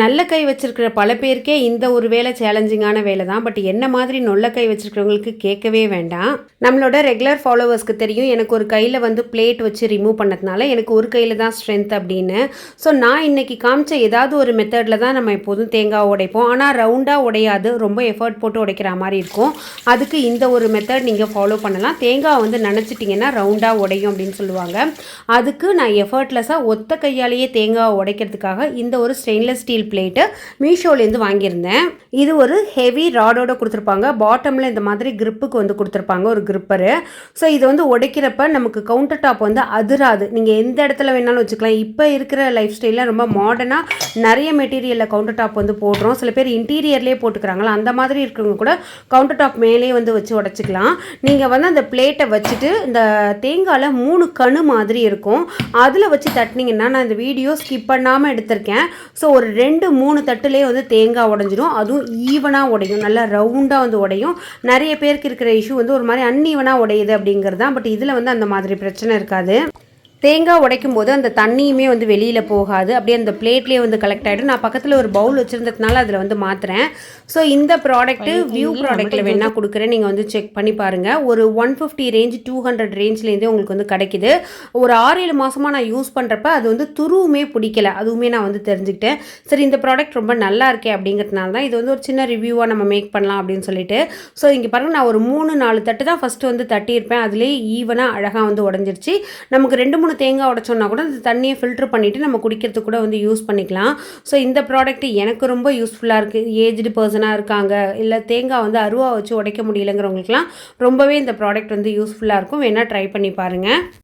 நல்ல கை வச்சிருக்கிற பல பேருக்கே இந்த ஒரு வேலை சேலஞ்சிங்கான வேலை தான் பட் என்ன மாதிரி நொல்ல கை வச்சிருக்கிறவங்களுக்கு கேட்கவே வேண்டாம். நம்மளோட ரெகுலர் ஃபாலோவர்ஸ்க்கு தெரியும். எனக்கு ஒரு கையில் வந்து பிளேட் வச்சு ரிமூவ் பண்ணதுனால எனக்கு ஒரு கையில் தான் ஸ்ட்ரென்த் அப்படின்னு. ஸோ நான் இன்னைக்கு காமிச்ச ஏதாவது ஒரு மெத்தடில் தான் நம்ம எப்போதும் தேங்காய் உடைப்போம். ஆனால் ரவுண்டாக உடையாது. ரொம்ப எஃபர்ட் போட்டு உடைக்கிற மாதிரி இருக்கும். அதுக்கு இந்த ஒரு மெத்தட் நீங்கள் ஃபாலோ பண்ணலாம். தேங்காய் வந்து நினச்சிட்டிங்கன்னா ரவுண்டாக உடையும் அப்படின்னு சொல்லுவாங்க. அதுக்கு நான் எஃபர்ட்லெஸ்ஸாக ஒத்த கையாலேயே தேங்காய் உடைக்கிறதுக்காக இந்த ஒரு ஸ்டெயின்லெஸ் ஸ்டீல் பிளேட்டு மீஷோலேருந்து வாங்கியிருந்தேன். இது ஒரு ஹெவி ராடோட கொடுத்துருப்பாங்க. பாட்டமில் இந்த மாதிரி கிரிப்புக்கு வந்து கொடுத்துருப்பாங்க ஒரு கிரிப்பரு ஸோ இது வந்து உடைக்கிறப்ப நமக்கு கவுண்டர் டாப் வந்து அதிராது. நீங்கள் எந்த இடத்துல வேணாலும் வச்சுக்கலாம். இப்போ இருக்கிற லைஃப் ஸ்டைலில் ரொம்ப மாடர்னாக நிறைய மெட்டீரியலில் கவுண்டர் டாப் வந்து போடுறோம். சில பேர் இன்டீரியர்லேயே போட்டுக்கிறாங்களா? அந்த மாதிரி இருக்கிறவங்க கூட கவுண்டர் டாப் மேலேயே வந்து வச்சு உடச்சிக்கலாம். நீங்கள் வந்து அந்த பிளேட்டை வச்சுட்டு இந்த தேங்காயில் மூணு கணு மாதிரி இருக்கும். அதில் வச்சு தட்டினீங்கன்னா நான் இந்த வீடியோ ஸ்கிப் பண்ணாமல் எடுத்திருக்கேன். ஸோ ஒரு ரெண்டு ரெண்டு மூணு தட்டுலேயே வந்து தேங்காய் உடஞ்சிடும் அதுவும் ஈவனாக உடையும். நல்லா ரவுண்டாக வந்து உடையும். நிறைய பேருக்கு இருக்கிற இஷ்யூ வந்து ஒரு மாதிரி அன்ஈவனாக உடையுது அப்படிங்கிறது தான். பட் இதில் வந்து அந்த மாதிரி பிரச்சனை இருக்காது. தேங்காய் உடைக்கும் போது அந்த தண்ணியுமே வந்து வெளியில் போகாது. அப்படியே அந்த பிளேட்லேயே வந்து கலெக்ட் ஆகிடும் நான் பக்கத்தில் ஒரு பவுல் வச்சுருந்ததுனால அதில் வந்து மாற்றுறேன் ஸோ இந்த ப்ராடக்ட்டு வியூ ப்ராடக்ட்டில் வேணா கொடுக்குறேன். நீங்கள் வந்து செக் பண்ணி பாருங்கள் ஒரு one fifty range two hundred ரேஞ்ச்லேருந்தே உங்களுக்கு வந்து கிடைக்குது. ஒரு ஆறு ஏழு மாதமாக நான் யூஸ் பண்ணுறப்ப அது வந்து துருவுமே பிடிக்கல. அதுவுமே நான் வந்து தெரிஞ்சுக்கிட்டேன். சரி இந்த ப்ராடக்ட் ரொம்ப நல்லா இருக்கே அப்படிங்கிறதுனால தான் இது வந்து ஒரு சின்ன ரிவ்யூவாக நம்ம மேக் பண்ணலாம் அப்படின்னு சொல்லிட்டு. ஸோ இங்கே பாருங்கள் நான் ஒரு மூணு நாலு தட்டு தான் ஃபஸ்ட்டு வந்து தட்டியிருப்பேன். அதுலேயே ஈவனாக அழகாக வந்து உடஞ்சிருச்சு. நமக்கு ரெண்டு மூணு தேங்காய் உடைச்சோன்னா கூட அந்த தண்ணியை ஃபில்டர் பண்ணிவிட்டு நம்ம குடிக்கிறதுக்கு கூட வந்து யூஸ் பண்ணிக்கலாம். ஸோ இந்த ப்ராடக்ட் எனக்கு ரொம்ப யூஸ்ஃபுல்லாக இருக்குது ஏஜ்டு பர்சனாக இருக்காங்க. இல்லை தேங்காய் வந்து அருவா வச்சு உடைக்க முடியலங்கிறவங்களுக்குலாம் ரொம்பவே இந்த ப்ராடக்ட் வந்து யூஸ்ஃபுல்லாக இருக்கும். வேணால் ட்ரை பண்ணி பாருங்கள்